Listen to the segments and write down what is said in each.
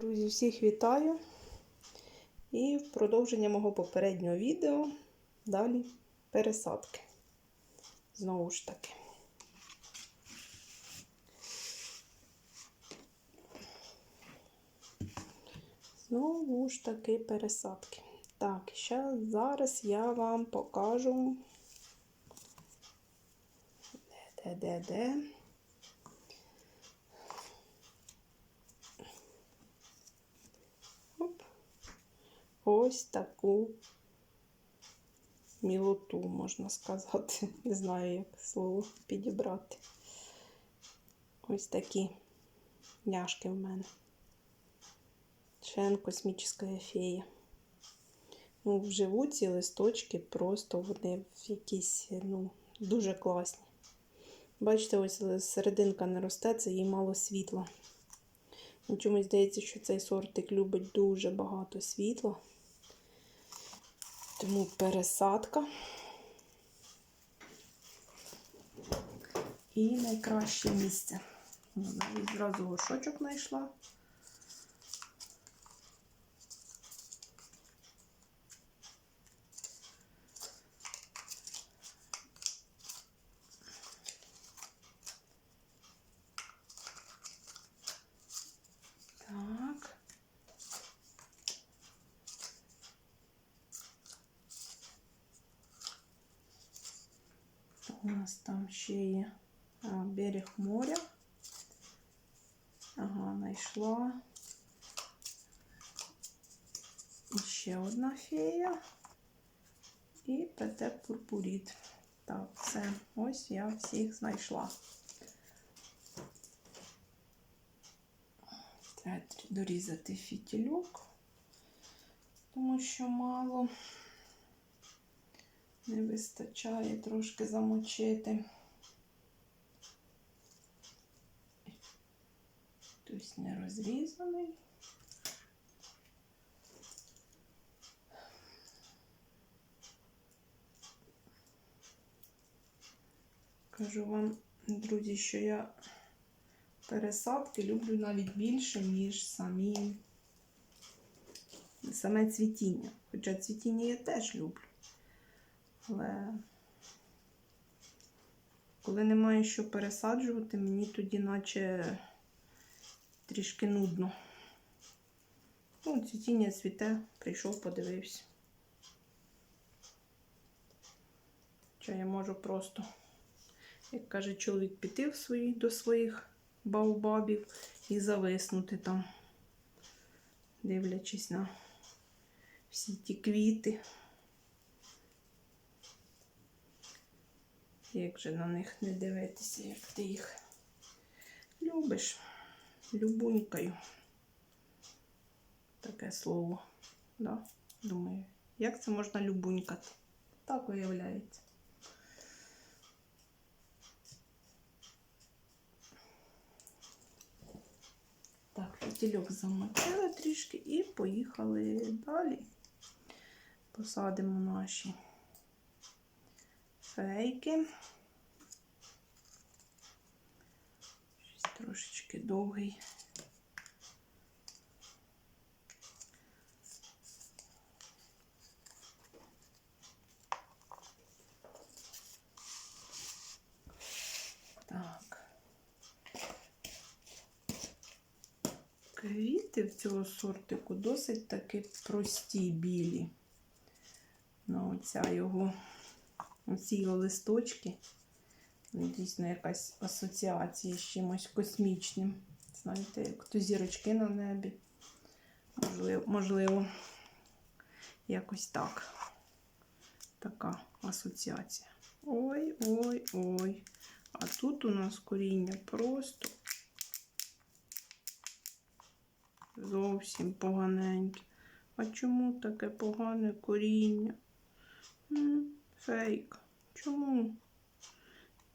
Друзі, всіх вітаю! І в продовження мого попереднього відео далі пересадки. Знову ж таки. Знову ж таки пересадки. Так, ще зараз я вам покажу. Де, де, де, де. Оп. Ось таку мілоту, можна сказати. Не знаю, як слово підібрати. Ось такі няшки в мене. Шен космічна фея. Ну, вживу ці листочки просто вони якісь, ну, дуже класні. Бачите, ось серединка не росте, це їй мало світла. Ну, Чомусь здається, що цей сортик любить дуже багато світла. Тому пересадка. І найкраще місце. Зразу горшочок знайшла. Так. У нас там ще є а, берег моря. Ага, знайшла. Ще одна фея. І петеп пурпуріт. Так, все. Ось я всіх знайшла. Треба дорізати фітільок, тому що мало не вистачає трошки замочити. Тобто не розрізаний. Кажу вам, друзі, що я пересадки люблю навіть більше, ніж самі саме цвітіння. Хоча цвітіння я теж люблю. Але коли немає що пересаджувати, мені тоді наче трішки нудно. Ну, цвітіння цвіте, прийшов, подивився. Чи я можу просто, як каже чоловік, піти в свої, до своїх баобабів і зависнути там, дивлячись на всі ті квіти. Як же на них не дивитися, як ти їх любиш любунькою. Таке слово. Да? Думаю, як це можна любунькати? Так виявляється. Так, фітільок замочили трішки і поїхали далі. Посадимо наші фейки. Щось трошечки довгий. Квіти в цього сортику досить таки прості білі. Ну, оця його, оці його листочки. Дійсно, якась асоціація з чимось космічним. Знаєте, як то зірочки на небі. Можливо, можливо, якось так. Така асоціація. Ой, ой, ой. А тут у нас коріння просто зовсім поганеньке. А чому таке погане коріння? Фейк. Чому?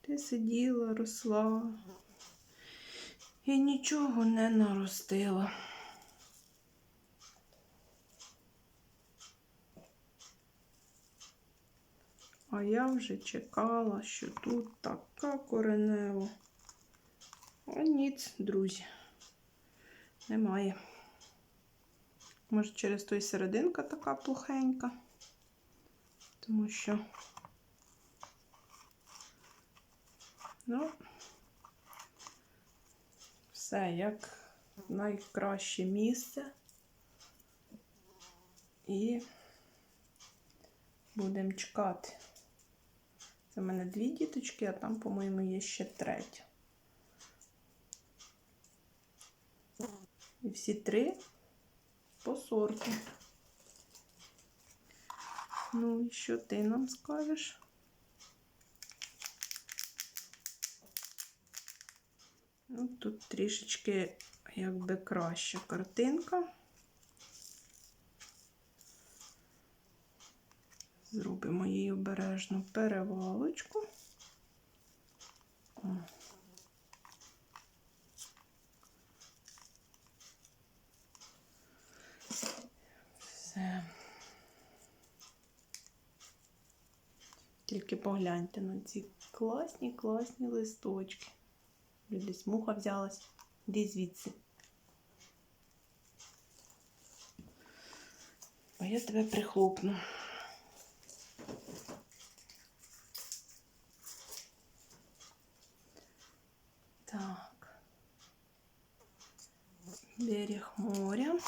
Ти сиділа, росла і нічого не наростила. А я вже чекала, що тут така коренева. А ніц, друзі, немає. Може, через той серединка така плохенька. Тому що. Ну, все як найкраще місце. І будемо чекати. Це в мене дві діточки, а там, по-моєму, є ще третя. І всі три по сорту. Ну, і що ти нам скажеш? Ну, тут трішечки якби краща картинка. Зробимо їй обережну перевалочку. Все. Тільки погляньте на ці класні, класні листочки. Десь муха взялась. Іди звідси. А я тебе прихлопну. Так. Берег моря.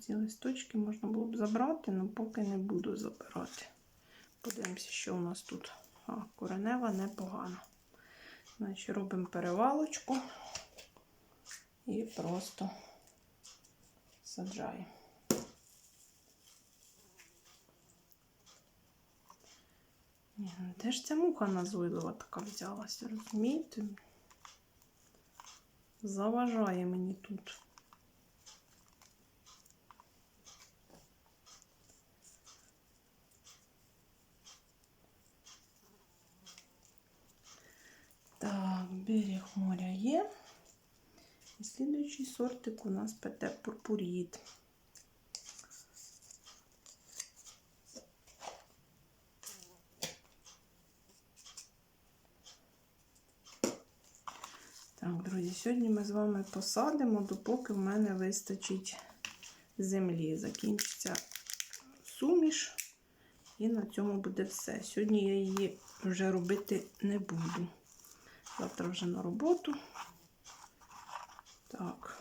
Ці листочки можна було б забрати, але поки не буду забирати. Подивимося, що у нас тут. А, коренева непогана. Значить, робимо перевалочку і просто саджаємо. Ну де ж ця муха назойлива така взялася, розумієте? Заважає мені тут. Так, берег моря є. І слідуючий сортик у нас ПТ Пурпуріт. Так, друзі, сьогодні ми з вами посадимо, допоки в мене вистачить землі. Закінчиться суміш, і на цьому буде все. Сьогодні я її вже робити не буду. Завтра вже на роботу. Так.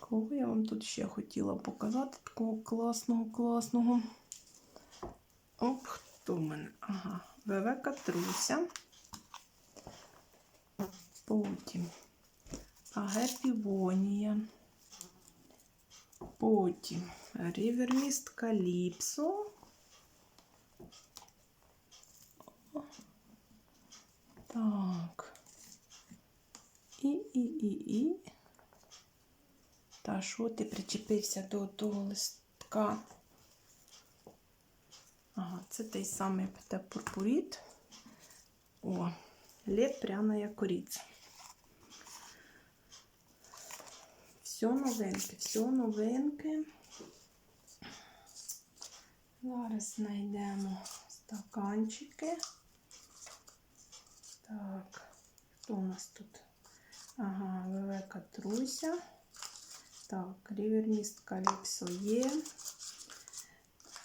Кого я вам тут ще хотіла показати такого класного, класного. Оп, хто в мене? Ага, ВВ Катруся. Потім Агепівонія. Потім Ріверміст Каліпсо. Так. І, і, і, і. Та що ти причепився до того листка? Ага, це той самий пурпуріт. О, леп пряна кориця. Все новеньке, все новеньке. Зараз знайдемо стаканчики. Так, хто у нас тут? Ага, ВВ Катруся. Так, ріверміст Каліпсо є.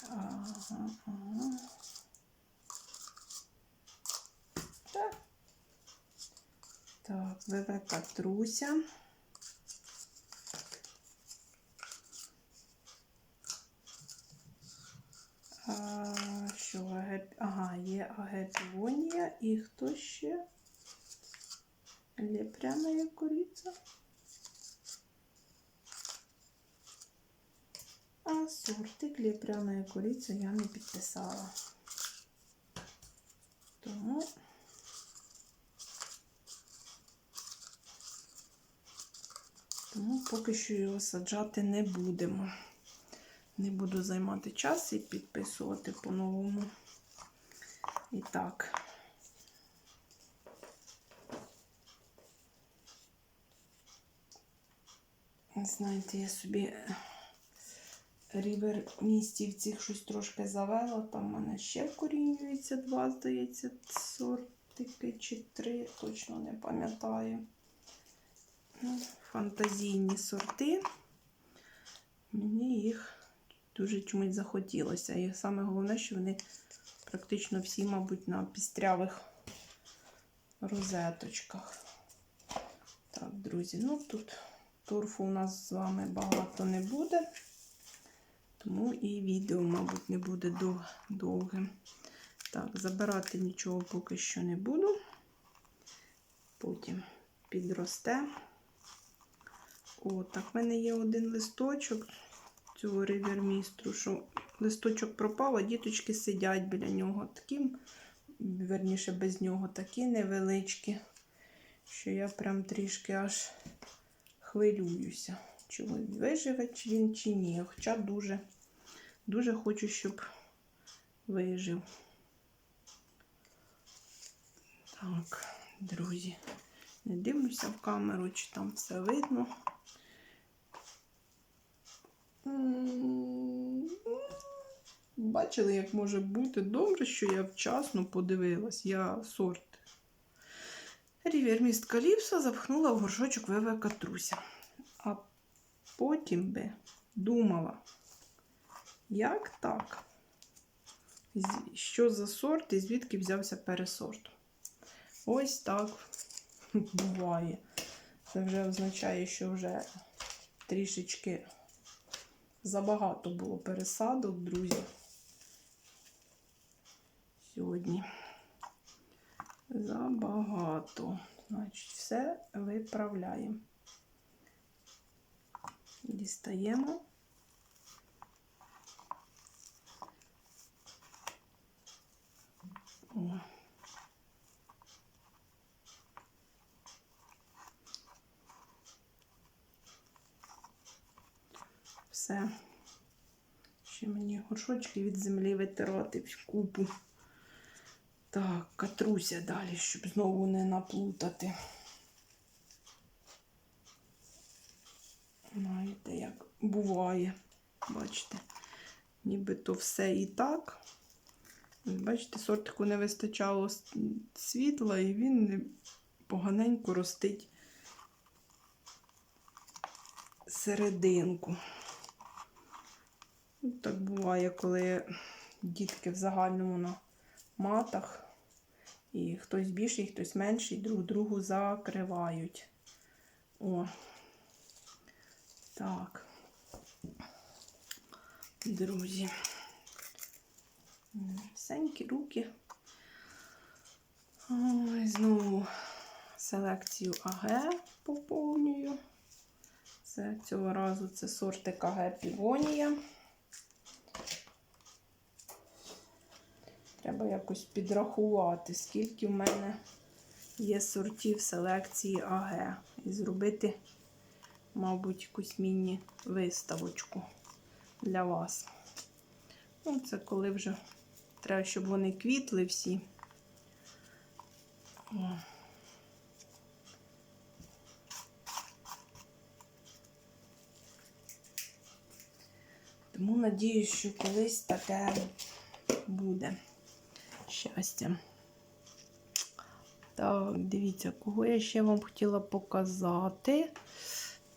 Ага, ага. Так. Так, ВВ Катруся. А, що агеп... Ага, є і хто ще? Лепряна кориця. А сортик лепряна кориця я не підписала. Тому тому поки що його саджати не будемо. Не буду займати час і підписувати по-новому. І так. Знаєте, я собі рівер містів цих щось трошки завело. Там в мене ще вкорінюється два, здається, сортики чи три, точно не пам'ятаю. Ну, Фантазійні сорти. Мені їх дуже чомусь захотілося. І саме головне, що вони практично всі, мабуть, на пістрявих розеточках. Так, друзі, ну тут торфу у нас з вами багато не буде, тому і відео, мабуть, не буде дов- довгим. Так, забирати нічого поки що не буду. Потім підросте. О, так, в мене є один листочок цього ревермістру, що листочок пропав, а діточки сидять біля нього. Такі, верніше, без нього такі невеличкі, що я прям трішки аж хвилююся. Чи виживе чи він чи ні. Хоча дуже, дуже хочу, щоб вижив. Так, друзі, не дивлюся в камеру, чи там все видно. Бачили, як може бути добре, що я вчасно подивилась. Я сорт Ріверміст Каліпсо запхнула в горшочок ВВ Катруся. А потім би думала, як так? Що за сорт і звідки взявся пересорт? Ось так буває. Це вже означає, що вже трішечки забагато було пересадок, друзі. Сьогодні. Забагато. Значить, все виправляємо. Дістаємо. О. Все. Ще мені горшочки від землі витирати в купу. Так, катруся далі, щоб знову не наплутати. Знаєте, як буває. Бачите, нібито все і так. Бачите, сортику не вистачало світла, і він поганенько ростить серединку. Так буває, коли дітки в загальному на матах, і хтось більший, хтось менший, друг другу закривають. О. Так. Друзі. Всенькі руки. Ой, знову селекцію АГ поповнюю. Це цього разу це сортик АГ Півонія. Треба якось підрахувати, скільки в мене є сортів селекції АГ. І зробити, мабуть, якусь міні-виставочку для вас. Ну, це коли вже треба, щоб вони квітли всі. Тому надіюсь, що колись таке буде щастя. Так, дивіться, кого я ще вам хотіла показати.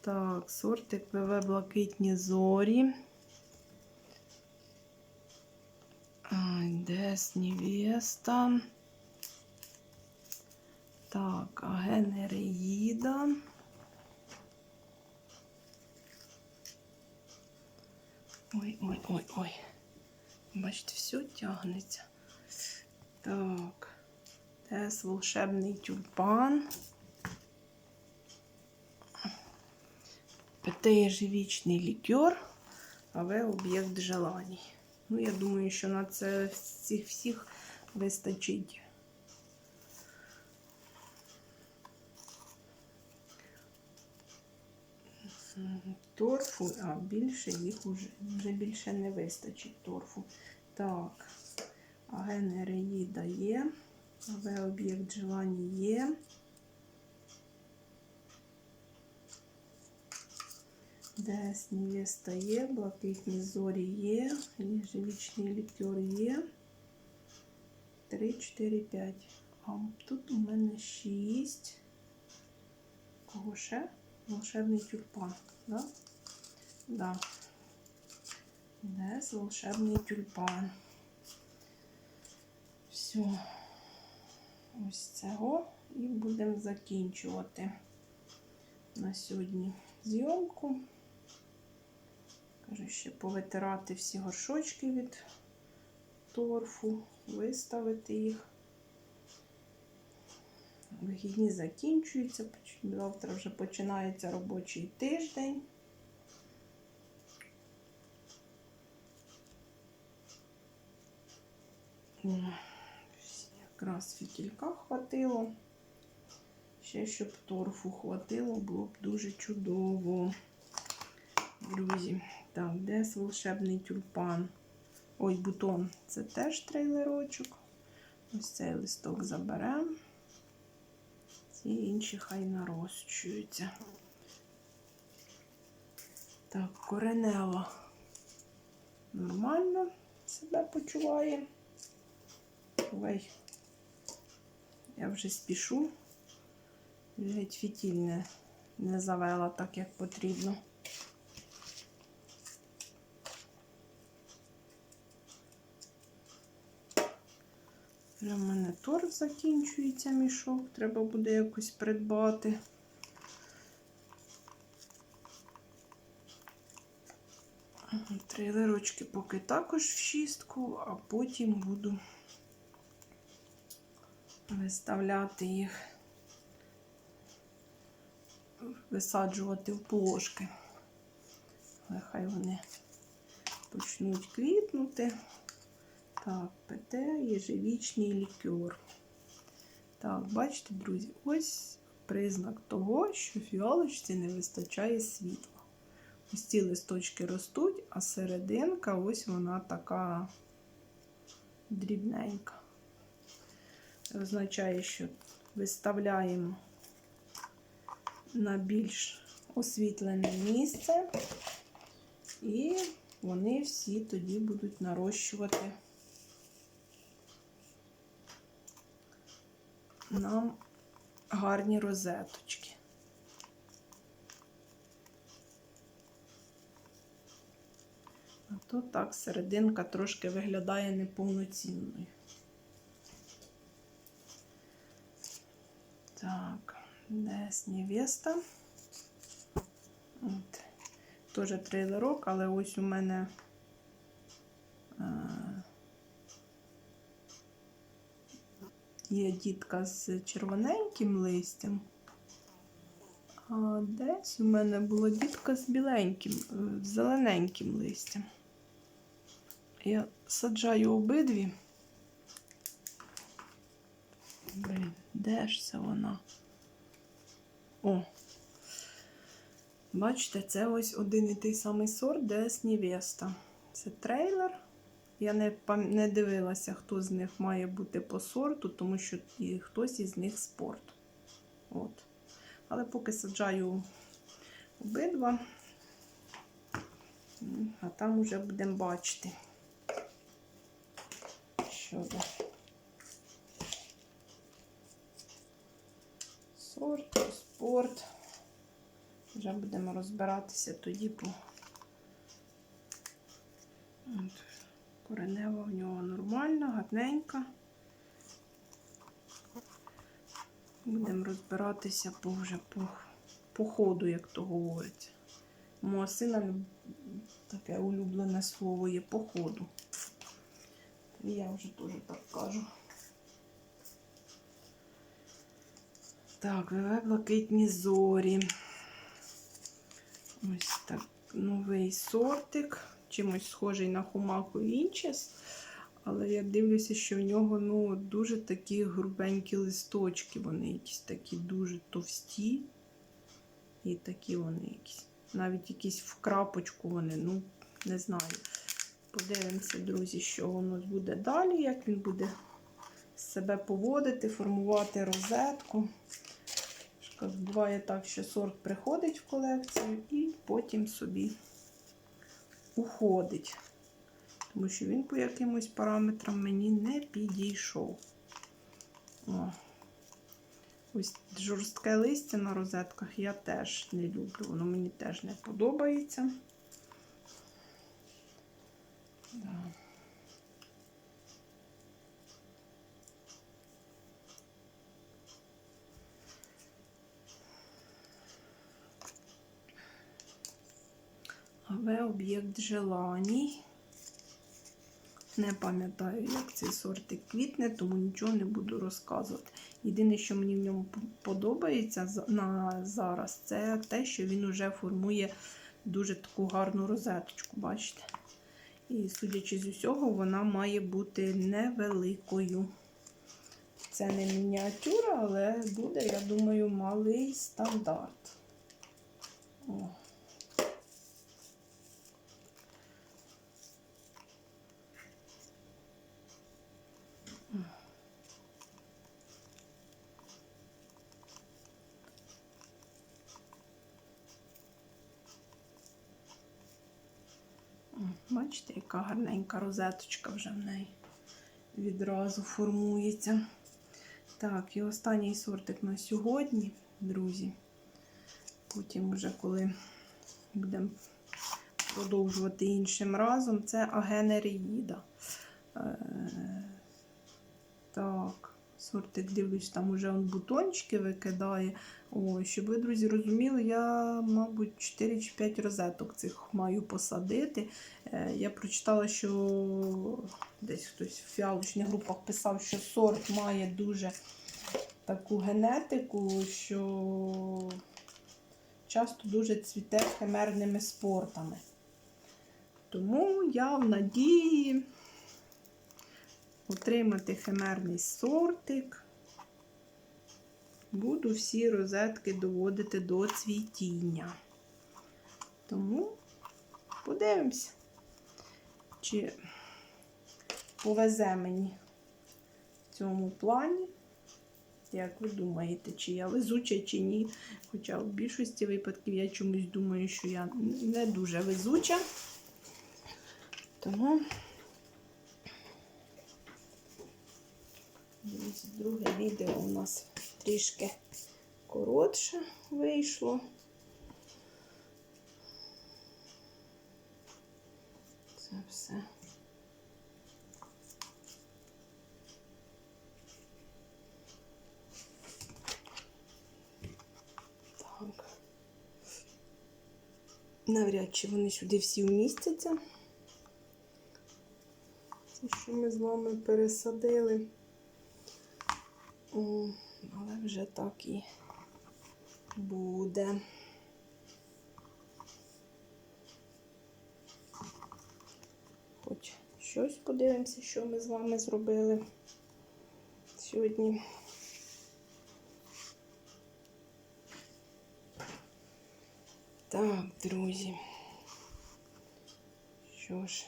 Так, сортик ПВ Блакитні зорі. Дес Невеста. Так, Агенереїда. Ой, ой, ой, ой. Бачите, все тягнеться. Так. Тес волшебний тюльпан. Ежевічний лікер, АВ об'єкт желаній. Ну, я думаю, що на це всіх всіх вистачить. Торфу, а більше їх вже, вже більше не вистачить торфу. Так, Агенереїда є, АВ об'єкт желані є. Десь невеста є, блакитні зорі є, їжевічний лікер є. 3, 4, 5. А тут у мене 6. Кого ще? Волшебний тюльпан, да? Да. Десь волшебний тюльпан. Все. Ось цього. І будемо закінчувати на сьогодні зйомку. Кажу, ще повитирати всі горшочки від торфу, виставити їх. Вихідні закінчуються, завтра вже починається робочий тиждень. О, Якраз фітілька хватило. Ще щоб торфу хватило, було б дуже чудово. Друзі, так, де волшебний тюльпан? Ой, бутон. Це теж трейлерочок. Ось цей листок заберемо. Ці інші хай нарощуються. Так, коренева нормально себе почуває. Ой, я вже спішу. Геть фітіль не, не завела так, як потрібно. В мене торф закінчується мішок, треба буде якось придбати. Трейлерочки поки також в шістку, а потім буду виставляти їх, висаджувати в плошки. Нехай вони почнуть квітнути. Так, ПТ, єжевічний лікер. Так, бачите, друзі, ось признак того, що фіалочці не вистачає світла. Ось ці листочки ростуть, а серединка ось вона така дрібненька. Означає, що виставляємо на більш освітлене місце, і вони всі тоді будуть нарощувати нам гарні розеточки. А то так серединка трошки виглядає неповноцінною. Так, десь невеста. От. Теж трейлерок, але ось у мене е, є дітка з червоненьким листям. А десь у мене була дітка з біленьким, е, з зелененьким листям. Я саджаю обидві. Блін, де ж це вона? О! Бачите, це ось один і той самий сорт DS Невеста. Це трейлер. Я не, не дивилася, хто з них має бути по сорту, тому що і хтось із них спорт. От. Але поки саджаю обидва, а там уже будемо бачити. що. Щодо сорту, спорт. Вже будемо розбиратися тоді по коренева в нього нормальна, гарненька. Будемо розбиратися по вже по, по ходу, як то говориться. У Мого сина таке улюблене слово є по ходу. Я вже теж так кажу. Так, ВВ блакитні зорі. Ось так новий сортик. Чимось схожий на Хумаку Інчес. Але я дивлюся, що в нього ну, дуже такі грубенькі листочки. Вони якісь такі дуже товсті. І такі вони якісь. Навіть якісь в крапочку вони, ну, не знаю. Подивимося, друзі, що воно буде далі, як він буде себе поводити, формувати розетку. Розеточках. Буває так, що сорт приходить в колекцію і потім собі уходить. Тому що він по якимось параметрам мені не підійшов. О. Ось жорстке листя на розетках я теж не люблю, воно мені теж не подобається. Да. АВ об'єкт желаній. Не пам'ятаю, як цей сортик квітне, тому нічого не буду розказувати. Єдине, що мені в ньому подобається на зараз, це те, що він вже формує дуже таку гарну розеточку, бачите? І судячи з усього, вона має бути невеликою. Це не мініатюра, але буде, я думаю, малий стандарт. О. Бачите, яка гарненька розеточка вже в неї відразу формується. Так, і останній сортик на сьогодні, друзі. Потім, вже коли будемо продовжувати іншим разом, це агенеріїда. Е, так, сортик дивлюсь, там уже он бутончики викидає. О, щоб ви, друзі, розуміли, я, мабуть, 4 чи 5 розеток цих маю посадити. Е, Я прочитала, що десь хтось в фіалочних групах писав, що сорт має дуже таку генетику, що часто дуже цвіте химерними спортами. Тому я в надії отримати химерний сортик. Буду всі розетки доводити до цвітіння. Тому подивимося, чи повезе мені в цьому плані. Як ви думаєте, чи я везуча, чи ні? Хоча в більшості випадків я чомусь думаю, що я не дуже везуча. Тому друге відео у нас трішки коротше вийшло. Це все. Так. Навряд чи вони сюди всі вмістяться. Це, що ми з вами пересадили. Але вже так і буде. Хоч щось подивимося, що ми з вами зробили сьогодні. Так, друзі. Що ж,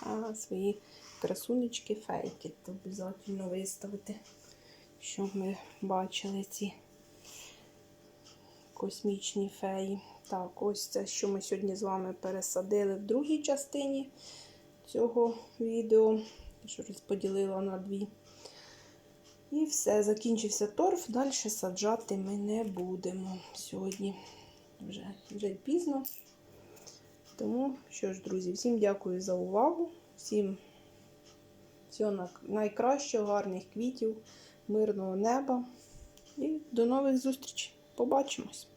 а свої красунечки фейки то обов'язково виставити щоб ми бачили ці космічні феї. Так, ось це, що ми сьогодні з вами пересадили в другій частині цього відео, що розподілила на дві. І все, закінчився торф, далі саджати ми не будемо сьогодні. Вже, вже пізно. Тому що ж, друзі, всім дякую за увагу, всім всього найкращого, гарних квітів мирного неба. І до нових зустрічей. Побачимось!